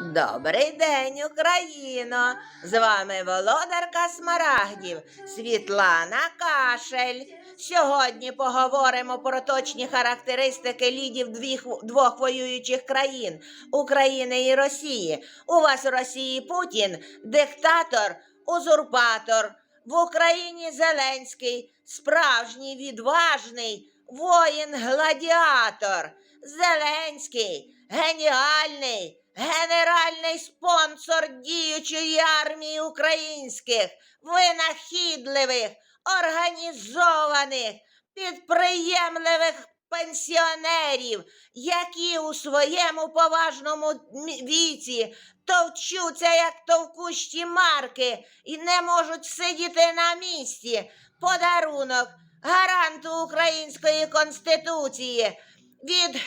Добрий день, Україно! З вами володарка Смарагдів Світлана Кашель. Сьогодні поговоримо про точні характеристики лідів двох воюючих країн України і Росії. У вас у Росії Путін диктатор, узурпатор. В Україні Зеленський справжній відважний воїн-гладіатор. Зеленський геніальний генеральний спонсор діючої армії українських, винахідливих, організованих, підприємливих пенсіонерів, які у своєму поважному віці товчуться, як товкущі марки, і не можуть сидіти на місці. Подарунок гаранту української конституції від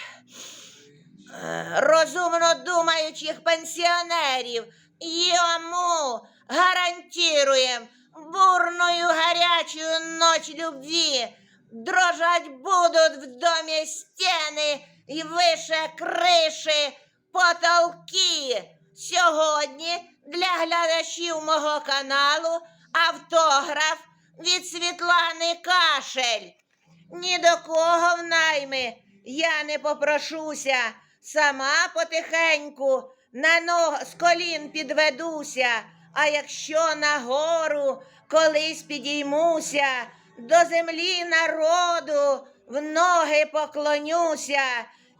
розумно думаючих пенсіонерів. Йому гарантіруємо бурную гарячую ночь любви. Дрожать будуть в домі стіни і вище криші потолки. Сьогодні для глядачів мого каналу автограф від Світлани Кашель. Ні до кого в найми я не попрошуся, сама потихеньку на ног з колін підведуся, а якщо нагору колись підіймуся, до землі народу в ноги поклонюся,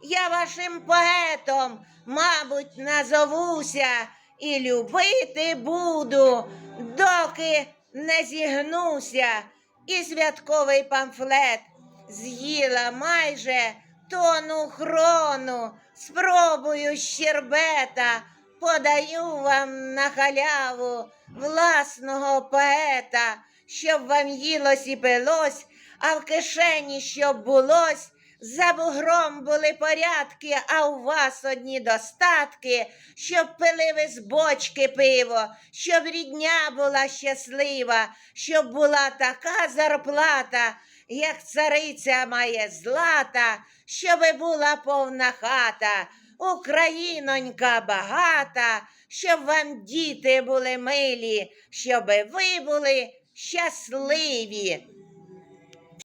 я вашим поетом, мабуть, назовуся, і любити буду, доки не зігнуся, і святковий памфлет з'їла майже тону хрону. Спробую щербета, подаю вам на халяву власного поета, щоб вам їлось і пилось, а в кишені щоб булось. За бугром були порядки, а у вас одні достатки, щоб пили ви з бочки пиво, щоб рідня була щаслива, щоб була така зарплата, як цариця має злата, щоби була повна хата, Українонька багата, щоб вам діти були милі, щоби ви були щасливі.